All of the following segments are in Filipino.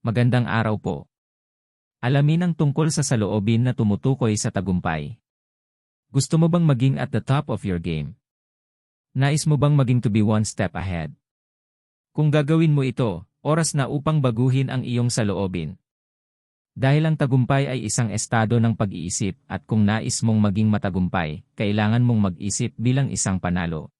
Magandang araw po. Alamin ang tungkol sa saloobin na tumutukoy sa tagumpay. Gusto mo bang maging at the top of your game? Nais mo bang maging to be one step ahead? Kung gagawin mo ito, oras na upang baguhin ang iyong saloobin. Dahil ang tagumpay ay isang estado ng pag-iisip at kung nais mong maging matagumpay, kailangan mong mag-isip bilang isang panalo.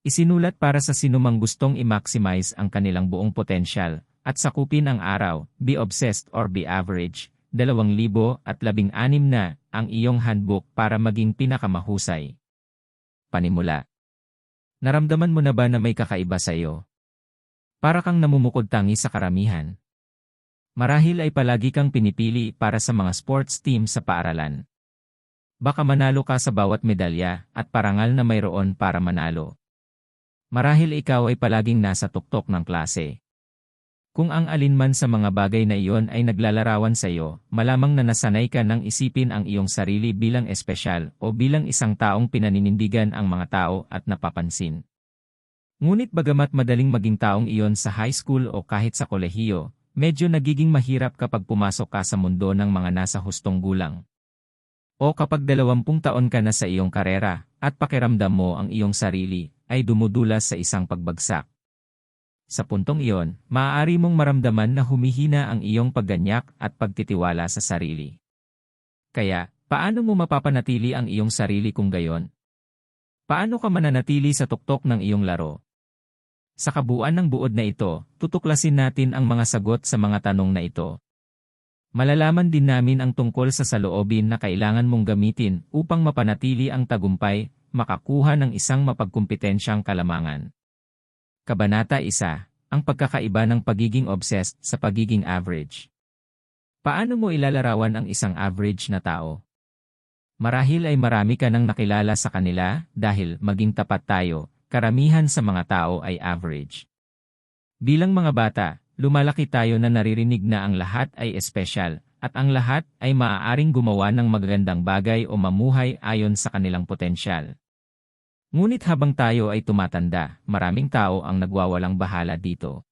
Isinulat para sa sinumang gustong i-maximize ang kanilang buong potensyal at sakupin ang araw, be obsessed or be average, 2016 na ang iyong handbook para maging pinakamahusay. Panimula Naramdaman mo na ba na may kakaiba sa iyo? Para kang namumukod tangi sa karamihan. Marahil ay palagi kang pinipili para sa mga sports team sa paaralan. Baka manalo ka sa bawat medalya at parangal na mayroon para manalo. Marahil ikaw ay palaging nasa tuktok ng klase. Kung ang alinman sa mga bagay na iyon ay naglalarawan sa iyo, malamang na nasanay ka nang isipin ang iyong sarili bilang espesyal o bilang isang taong pinaninindigan ang mga tao at napapansin. Ngunit bagamat madaling maging taong iyon sa high school o kahit sa kolehiyo, medyo nagiging mahirap kapag pumasok ka sa mundo ng mga nasa hustong gulang. O kapag dalawampung taon ka na sa iyong karera, at pakiramdam mo ang iyong sarili, ay dumudulas sa isang pagbagsak. Sa puntong iyon, maaari mong maramdaman na humihina ang iyong pagganyak at pagtitiwala sa sarili. Kaya, paano mo mapapanatili ang iyong sarili kung gayon? Paano ka mananatili sa tuktok ng iyong laro? Sa kabuuan ng buod na ito, tutuklasin natin ang mga sagot sa mga tanong na ito. Malalaman din namin ang tungkol sa saloobin na kailangan mong gamitin upang mapanatili ang tagumpay, makakuha ng isang mapagkumpetensyang kalamangan. Kabanata 1, ang pagkakaiba ng pagiging obsessed sa pagiging average. Paano mo ilalarawan ang isang average na tao? Marahil ay marami ka nang nakilala sa kanila dahil maging tapat tayo, karamihan sa mga tao ay average. Bilang mga bata, lumalaki tayo na naririnig na ang lahat ay espesyal at ang lahat ay maaaring gumawa ng magagandang bagay o mamuhay ayon sa kanilang potensyal. Ngunit habang tayo ay tumatanda, maraming tao ang nagwawalang bahala dito.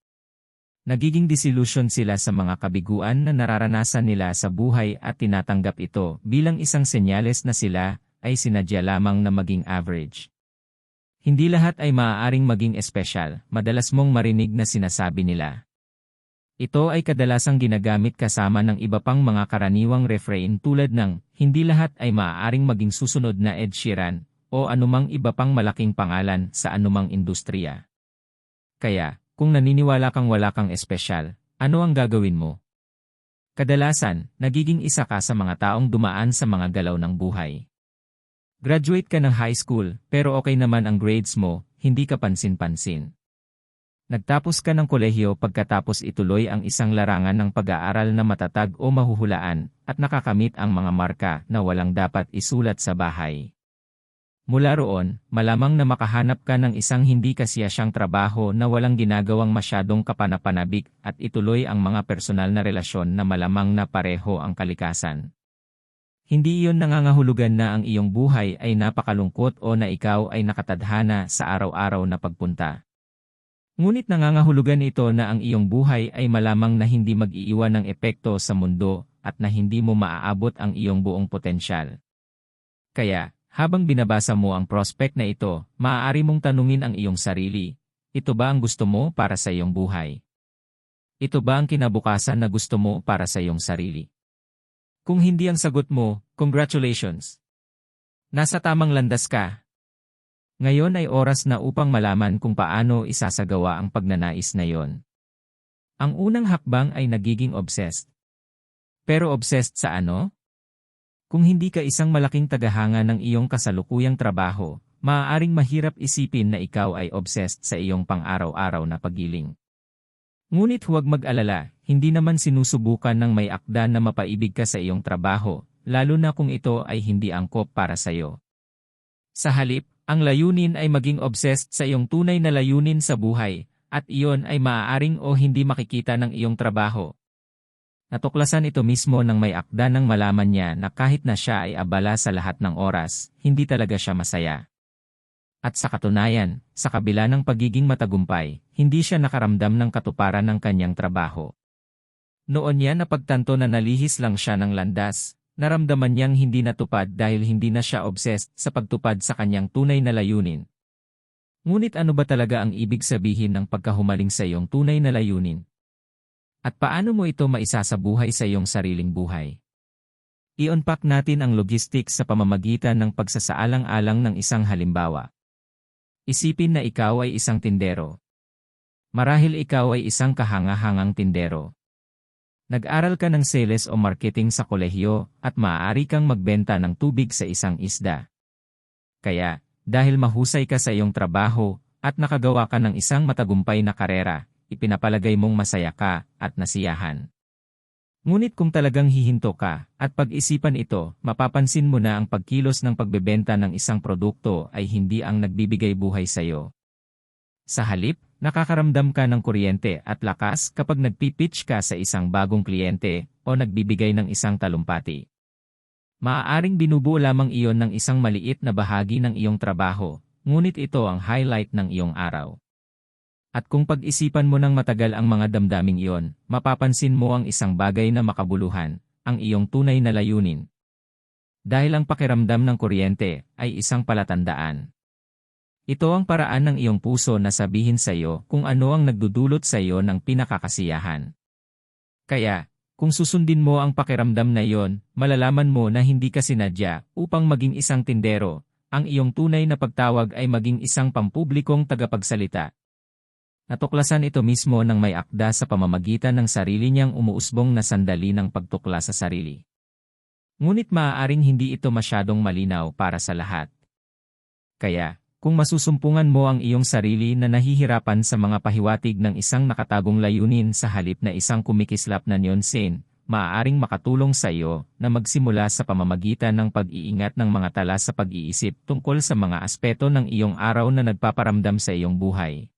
Nagiging disillusion sila sa mga kabiguan na nararanasan nila sa buhay at tinatanggap ito bilang isang senyales na sila ay sinadya lamang na maging average. Hindi lahat ay maaaring maging espesyal, madalas mong marinig na sinasabi nila. Ito ay kadalasang ginagamit kasama ng iba pang mga karaniwang refrain tulad ng, hindi lahat ay maaaring maging susunod na Ed Sheeran, o anumang iba pang malaking pangalan sa anumang industriya. Kaya, kung naniniwala kang wala kang espesyal, ano ang gagawin mo? Kadalasan, nagiging isa ka sa mga taong dumaan sa mga galaw ng buhay. Graduate ka ng high school, pero okay naman ang grades mo, hindi ka pansin-pansin. Nagtapos ka ng kolehiyo pagkatapos ituloy ang isang larangan ng pag-aaral na matatag o mahuhulaan, at nakakamit ang mga marka na walang dapat isulat sa bahay. Mula roon, malamang na makahanap ka ng isang hindi kasiyasyang trabaho na walang ginagawang masyadong kapanapanabik at ituloy ang mga personal na relasyon na malamang na pareho ang kalikasan. Hindi iyon nangangahulugan na ang iyong buhay ay napakalungkot o na ikaw ay nakatadhana sa araw-araw na pagpunta. Ngunit nangangahulugan ito na ang iyong buhay ay malamang na hindi mag-iiwan ng epekto sa mundo at na hindi mo maaabot ang iyong buong potensyal. Kaya, habang binabasa mo ang prospect na ito, maaari mong tanungin ang iyong sarili, ito ba ang gusto mo para sa iyong buhay? Ito ba ang kinabukasan na gusto mo para sa iyong sarili? Kung hindi ang sagot mo, congratulations! Nasa tamang landas ka. Ngayon ay oras na upang malaman kung paano isasagawa ang pagnanais na yon. Ang unang hakbang ay nagiging obsessed. Pero obsessed sa ano? Kung hindi ka isang malaking tagahanga ng iyong kasalukuyang trabaho, maaaring mahirap isipin na ikaw ay obsessed sa iyong pang-araw-araw na pagiling. Ngunit huwag mag-alala, hindi naman sinusubukan ng may akda na mapaibig ka sa iyong trabaho, lalo na kung ito ay hindi angkop para sa iyo. Sa halip, ang layunin ay maging obsessed sa iyong tunay na layunin sa buhay, at iyon ay maaaring o hindi makikita ng iyong trabaho, Natuklasan ito mismo nang may akda ng malaman niya na kahit na siya ay abala sa lahat ng oras, hindi talaga siya masaya. At sa katunayan, sa kabila ng pagiging matagumpay, hindi siya nakaramdam ng katuparan ng kanyang trabaho. Noon niya napagtanto na nalihis lang siya ng landas, naramdaman niyang hindi natupad dahil hindi na siya obsessed sa pagtupad sa kanyang tunay na layunin. Ngunit ano ba talaga ang ibig sabihin ng pagkahumaling sa iyong tunay na layunin? At paano mo ito maisasabuhay sa iyong sariling buhay? I-unpack natin ang logistics sa pamamagitan ng pagsasaalang-alang ng isang halimbawa. Isipin na ikaw ay isang tindero. Marahil ikaw ay isang kahanga-hangang tindero. Nag-aral ka ng sales o marketing sa kolehiyo at maaari kang magbenta ng tubig sa isang isda. Kaya, dahil mahusay ka sa iyong trabaho at nakagawa ka ng isang matagumpay na karera, ipinapalagay mong masaya ka at nasiyahan. Ngunit kung talagang hihinto ka, at pag-isipan ito, mapapansin mo na ang pagkilos ng pagbebenta ng isang produkto ay hindi ang nagbibigay buhay sa iyo. Sa halip, nakakaramdam ka ng kuryente at lakas kapag nagpipitch ka sa isang bagong kliyente o nagbibigay ng isang talumpati. Maaaring binubuo lamang iyon ng isang maliit na bahagi ng iyong trabaho, ngunit ito ang highlight ng iyong araw. At kung pag-isipan mo ng matagal ang mga damdaming iyon, mapapansin mo ang isang bagay na makabuluhan, ang iyong tunay na layunin. Dahil ang pakiramdam ng kuryente ay isang palatandaan. Ito ang paraan ng iyong puso na sabihin sa iyo kung ano ang nagdudulot sa iyo ng pinakakasiyahan. Kaya, kung susundin mo ang pakiramdam na iyon, malalaman mo na hindi ka sinadya upang maging isang tindero, ang iyong tunay na pagtawag ay maging isang pampublikong tagapagsalita, Natuklasan ito mismo ng may akda sa pamamagitan ng sarili niyang umuusbong na sandali ng pagtukla sa sarili. Ngunit maaaring hindi ito masyadong malinaw para sa lahat. Kaya, kung masusumpungan mo ang iyong sarili na nahihirapan sa mga pahiwatig ng isang nakatagong layunin sa halip na isang kumikislap na nyonsin, maaaring makatulong sa iyo na magsimula sa pamamagitan ng pag-iingat ng mga tala sa pag-iisip tungkol sa mga aspeto ng iyong araw na nagpaparamdam sa iyong buhay.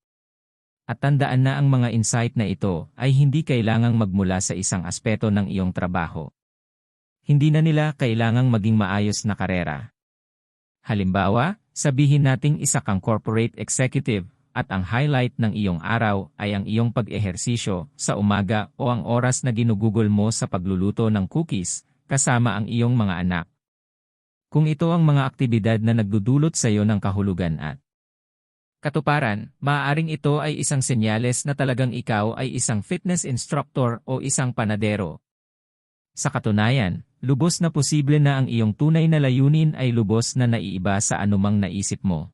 At tandaan na ang mga insight na ito ay hindi kailangang magmula sa isang aspeto ng iyong trabaho. Hindi na nila kailangang maging maayos na karera. Halimbawa, sabihin nating isa kang corporate executive at ang highlight ng iyong araw ay ang iyong pag-ehersisyo sa umaga o ang oras na ginugugol mo sa pagluluto ng cookies kasama ang iyong mga anak. Kung ito ang mga aktibidad na nagdudulot sa iyo ng kahulugan at Katuparan, maaaring ito ay isang senyales na talagang ikaw ay isang fitness instructor o isang panadero. Sa katunayan, lubos na posible na ang iyong tunay na layunin ay lubos na naiiba sa anumang naisip mo.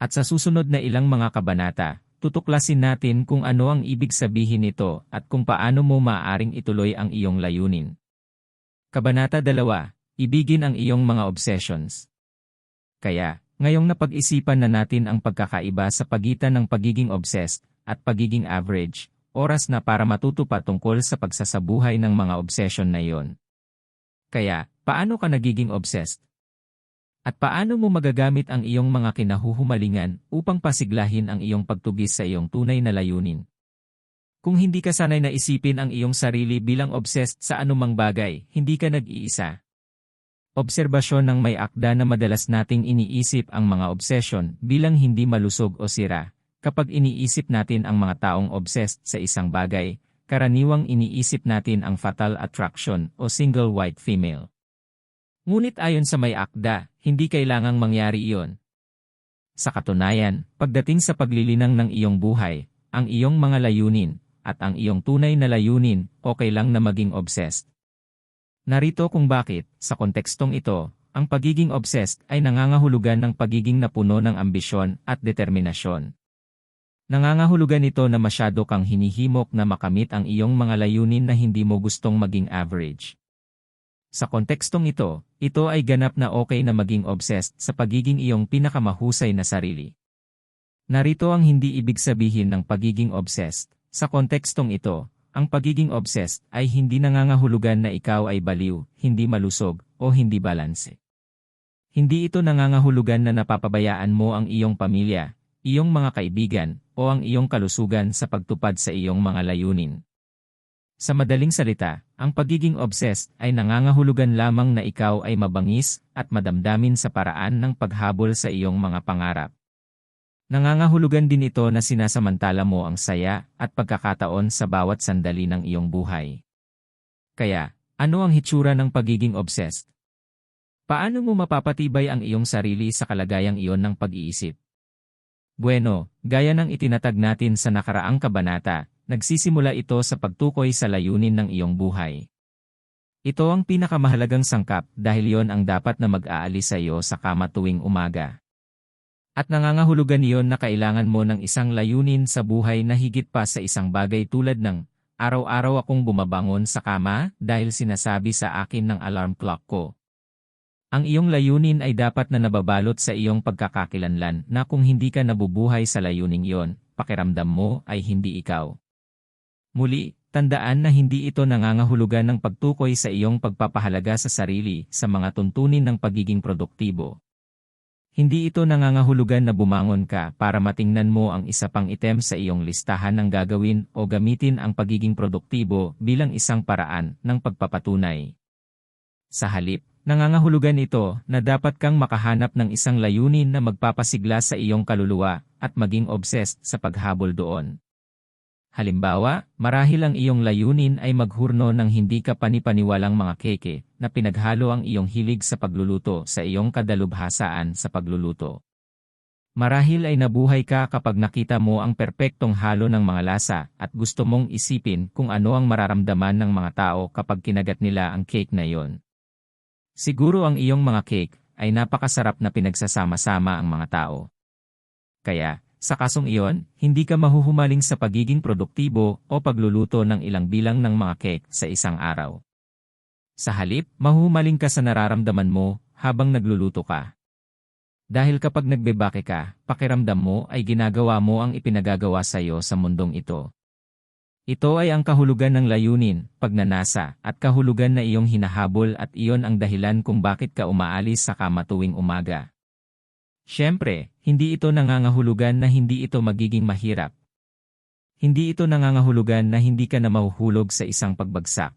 At sa susunod na ilang mga kabanata, tutuklasin natin kung ano ang ibig sabihin nito at kung paano mo maaaring ituloy ang iyong layunin. Kabanata 2, Ibigin ang iyong mga obsessions. Kaya, Ngayong napag-isipan na natin ang pagkakaiba sa pagitan ng pagiging obsessed at pagiging average, oras na para matuto tungkol sa pagsasabuhay ng mga obsession na iyon. Kaya, paano ka nagiging obsessed? At paano mo magagamit ang iyong mga kinahuhumalingan upang pasiglahin ang iyong pagtugis sa iyong tunay na layunin? Kung hindi ka sanay na isipin ang iyong sarili bilang obsessed sa anumang bagay, hindi ka nag-iisa. Obserbasyon ng may akda na madalas nating iniisip ang mga obsession bilang hindi malusog o sira. Kapag iniisip natin ang mga taong obsessed sa isang bagay, karaniwang iniisip natin ang fatal attraction o single white female. Ngunit ayon sa may akda, hindi kailangang mangyari iyon. Sa katunayan, pagdating sa paglilinang ng iyong buhay, ang iyong mga layunin, at ang iyong tunay na layunin, okay lang na maging obsessed. Narito kung bakit, sa kontekstong ito, ang pagiging obsessed ay nangangahulugan ng pagiging napuno ng ambisyon at determinasyon. Nangangahulugan ito na masyado kang hinihimok na makamit ang iyong mga layunin na hindi mo gustong maging average. Sa kontekstong ito, ito ay ganap na okay na maging obsessed sa pagiging iyong pinakamahusay na sarili. Narito ang hindi ibig sabihin ng pagiging obsessed. Sa kontekstong ito, ang pagiging obsessed ay hindi nangangahulugan na ikaw ay baliw, hindi malusog, o hindi balanse. Hindi ito nangangahulugan na napapabayaan mo ang iyong pamilya, iyong mga kaibigan, o ang iyong kalusugan sa pagtupad sa iyong mga layunin. Sa madaling salita, ang pagiging obsessed ay nangangahulugan lamang na ikaw ay mabangis at madamdamin sa paraan ng paghabol sa iyong mga pangarap. Nangangahulugan din ito na sinasamantala mo ang saya at pagkakataon sa bawat sandali ng iyong buhay. Kaya, ano ang hitsura ng pagiging obsessed? Paano mo mapapatibay ang iyong sarili sa kalagayang iyon ng pag-iisip? Bueno, gaya ng itinatag natin sa nakaraang kabanata, nagsisimula ito sa pagtukoy sa layunin ng iyong buhay. Ito ang pinakamahalagang sangkap dahil yon ang dapat na mag-aalis sa iyo sa kama tuwing umaga. At nangangahulugan iyon na kailangan mo ng isang layunin sa buhay na higit pa sa isang bagay tulad ng araw-araw akong bumabangon sa kama dahil sinasabi sa akin ng alarm clock ko. Ang iyong layunin ay dapat na nababalot sa iyong pagkakakilanlan na kung hindi ka nabubuhay sa layuning iyon, pakiramdam mo ay hindi ikaw. Muli, tandaan na hindi ito nangangahulugan ng pagtukoy sa iyong pagpapahalaga sa sarili sa mga tuntunin ng pagiging produktibo. Hindi ito nangangahulugan na bumangon ka para matingnan mo ang isa pang item sa iyong listahan ng gagawin o gamitin ang pagiging produktibo bilang isang paraan ng pagpapatunay. Sa halip, nangangahulugan ito na dapat kang makahanap ng isang layunin na magpapasigla sa iyong kaluluwa at maging obsessed sa paghabol doon. Halimbawa, marahil ang iyong layunin ay maghurno ng hindi ka panipaniwalang mga keke na pinaghalo ang iyong hilig sa pagluluto sa iyong kadalubhasaan sa pagluluto. Marahil ay nabuhay ka kapag nakita mo ang perpektong halo ng mga lasa at gusto mong isipin kung ano ang mararamdaman ng mga tao kapag kinagat nila ang cake na iyon. Siguro ang iyong mga cake ay napakasarap na pinagsasama-sama ang mga tao. Kaya, sa kasong iyon, hindi ka mahuhumaling sa pagiging produktibo o pagluluto ng ilang bilang ng mga cake sa isang araw. Sa halip, mahuhumaling ka sa nararamdaman mo habang nagluluto ka. Dahil kapag nagbebake ka, pakiramdam mo ay ginagawa mo ang ipinagagawa sa iyo sa mundong ito. Ito ay ang kahulugan ng layunin, pagnanasa, at kahulugan na iyong hinahabol at iyon ang dahilan kung bakit ka umaalis sa kama tuwing umaga. Siyempre, hindi ito nangangahulugan na hindi ito magiging mahirap. Hindi ito nangangahulugan na hindi ka na mahuhulog sa isang pagbagsak.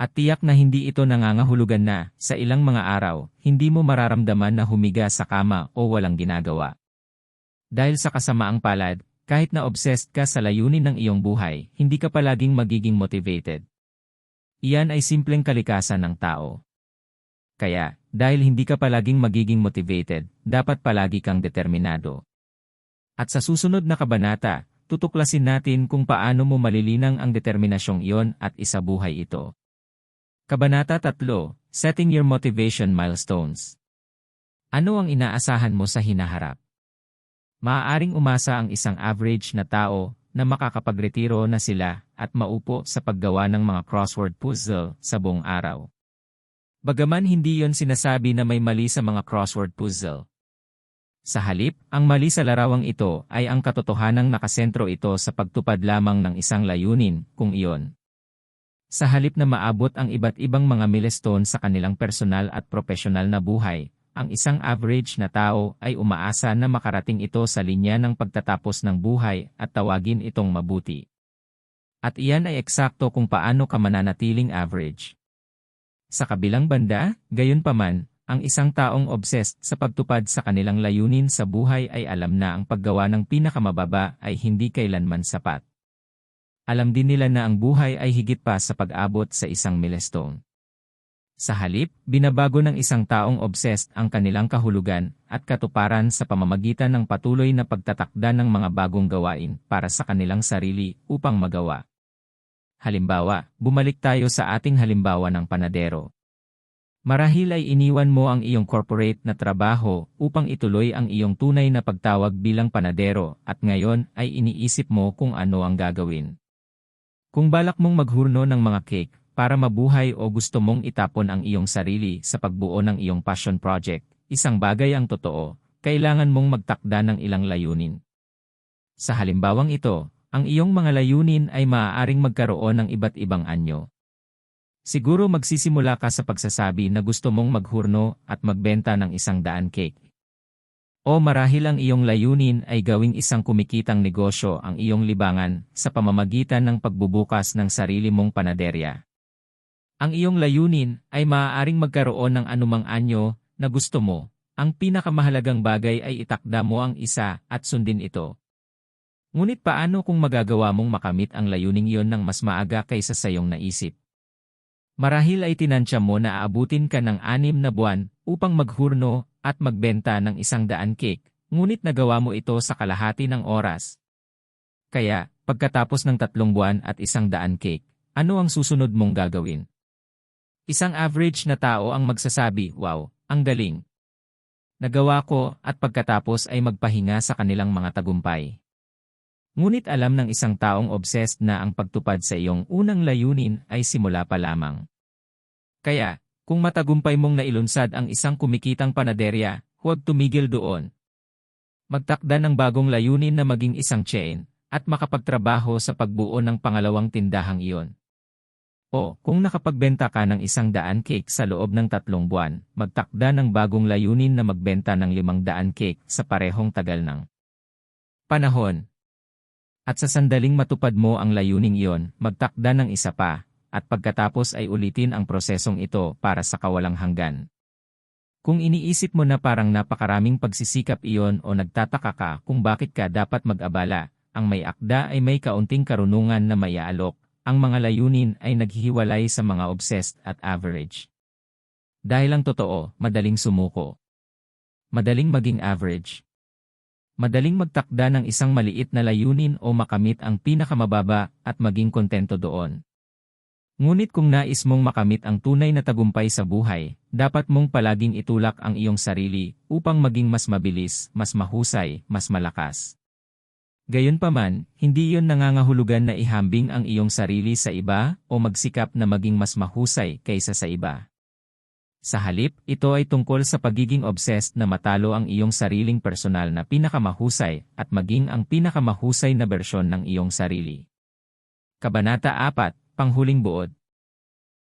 At tiyak na hindi ito nangangahulugan na, sa ilang mga araw, hindi mo mararamdaman na humiga sa kama o walang ginagawa. Dahil sa kasamaang palad, kahit na obsessed ka sa layunin ng iyong buhay, hindi ka palaging magiging motivated. Iyan ay simpleng kalikasan ng tao. Kaya, dahil hindi ka palaging magiging motivated, dapat palagi kang determinado. At sa susunod na kabanata, tutuklasin natin kung paano mo malilinang ang determinasyong iyon at isabuhay ito. Kabanata 3, Setting Your Motivation Milestones Ano ang inaasahan mo sa hinaharap? Maaaring umasa ang isang average na tao na makakapagretiro na sila at maupo sa paggawa ng mga crossword puzzle sa buong araw. Bagaman hindi yon sinasabi na may mali sa mga crossword puzzle. Sa halip, ang mali sa larawang ito ay ang katotohanang nakasentro ito sa pagtupad lamang ng isang layunin, kung iyon. Sa halip na maabot ang iba't ibang mga milestone sa kanilang personal at profesional na buhay, ang isang average na tao ay umaasa na makarating ito sa linya ng pagtatapos ng buhay at tawagin itong mabuti. At iyan ay eksakto kung paano ka mananatiling average. Sa kabilang banda, gayon paman, ang isang taong obsessed sa pagtupad sa kanilang layunin sa buhay ay alam na ang paggawa ng pinakamababa ay hindi kailanman sapat. Alam din nila na ang buhay ay higit pa sa pag-abot sa isang milestone. Sa halip, binabago ng isang taong obsessed ang kanilang kahulugan at katuparan sa pamamagitan ng patuloy na pagtatakda ng mga bagong gawain para sa kanilang sarili upang magawa. Halimbawa, bumalik tayo sa ating halimbawa ng panadero. Marahil ay iniwan mo ang iyong corporate na trabaho upang ituloy ang iyong tunay na pagtawag bilang panadero at ngayon ay iniisip mo kung ano ang gagawin. Kung balak mong maghurno ng mga cake para mabuhay o gusto mong itapon ang iyong sarili sa pagbuo ng iyong passion project, isang bagay ang totoo, kailangan mong magtakda ng ilang layunin. Sa halimbawang ito, ang iyong mga layunin ay maaaring magkaroon ng iba't ibang anyo. Siguro magsisimula ka sa pagsasabi na gusto mong maghurno at magbenta ng isang daan cake. O marahil ang iyong layunin ay gawing isang kumikitang negosyo ang iyong libangan sa pamamagitan ng pagbubukas ng sarili mong panaderya. Ang iyong layunin ay maaaring magkaroon ng anumang anyo na gusto mo, ang pinakamahalagang bagay ay itakda mo ang isa at sundin ito. Ngunit paano kung magagawa mong makamit ang layuning iyon ng mas maaga kaysa sa iyong naisip? Marahil ay tinansya mo na aabutin ka ng anim na buwan upang maghurno at magbenta ng isang daan cake, ngunit nagawa mo ito sa kalahati ng oras. Kaya, pagkatapos ng tatlong buwan at isang daan cake, ano ang susunod mong gagawin? Isang average na tao ang magsasabi, wow, ang galing. Nagawa ko at pagkatapos ay magpahinga sa kanilang mga tagumpay. Ngunit alam ng isang taong obsessed na ang pagtupad sa iyong unang layunin ay simula pa lamang. Kaya, kung matagumpay mong nailunsad ang isang kumikitang panaderya, huwag tumigil doon. Magtakda ng bagong layunin na maging isang chain, at makapagtrabaho sa pagbuo ng pangalawang tindahang iyon. O, kung nakapagbenta ka ng isang daan cake sa loob ng tatlong buwan, magtakda ng bagong layunin na magbenta ng limang daan cake sa parehong tagal ng panahon. At sa sandaling matupad mo ang layuning iyon, magtakda ng isa pa, at pagkatapos ay ulitin ang prosesong ito para sa kawalang hanggan. Kung iniisip mo na parang napakaraming pagsisikap iyon o nagtataka ka kung bakit ka dapat mag-abala, ang may akda ay may kaunting karunungan na maiaalok, ang mga layunin ay naghihiwalay sa mga obsessed at average. Dahil ang totoo, madaling sumuko. Madaling maging average. Madaling magtakda ng isang maliit na layunin o makamit ang pinakamababa at maging kontento doon. Ngunit kung nais mong makamit ang tunay na tagumpay sa buhay, dapat mong palaging itulak ang iyong sarili upang maging mas mabilis, mas mahusay, mas malakas. Gayunpaman, hindi yon nangangahulugan na ihambing ang iyong sarili sa iba o magsikap na maging mas mahusay kaysa sa iba. Sa halip, ito ay tungkol sa pagiging obsessed na matalo ang iyong sariling personal na pinakamahusay at maging ang pinakamahusay na bersyon ng iyong sarili. Kabanata 4, Panghuling Buod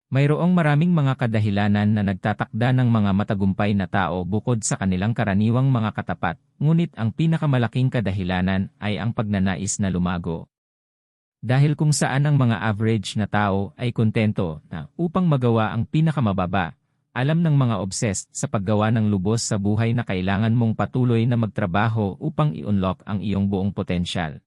Mayroong maraming mga kadahilanan na nagtatakda ng mga matagumpay na tao bukod sa kanilang karaniwang mga katapat, ngunit ang pinakamalaking kadahilanan ay ang pagnanais na lumago. Dahil kung saan ang mga average na tao ay kontento na upang magawa ang pinakamababa, alam ng mga obsessed sa paggawa ng lubos sa buhay na kailangan mong patuloy na magtrabaho upang i-unlock ang iyong buong potensyal.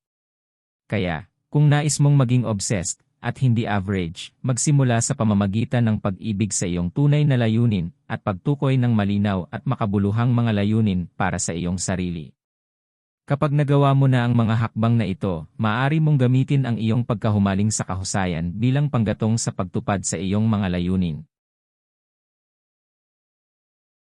Kaya, kung nais mong maging obsessed, at hindi average, magsimula sa pamamagitan ng pag-ibig sa iyong tunay na layunin at pagtukoy ng malinaw at makabuluhang mga layunin para sa iyong sarili. Kapag nagawa mo na ang mga hakbang na ito, maaari mong gamitin ang iyong pagkahumaling sa kahusayan bilang panggatong sa pagtupad sa iyong mga layunin.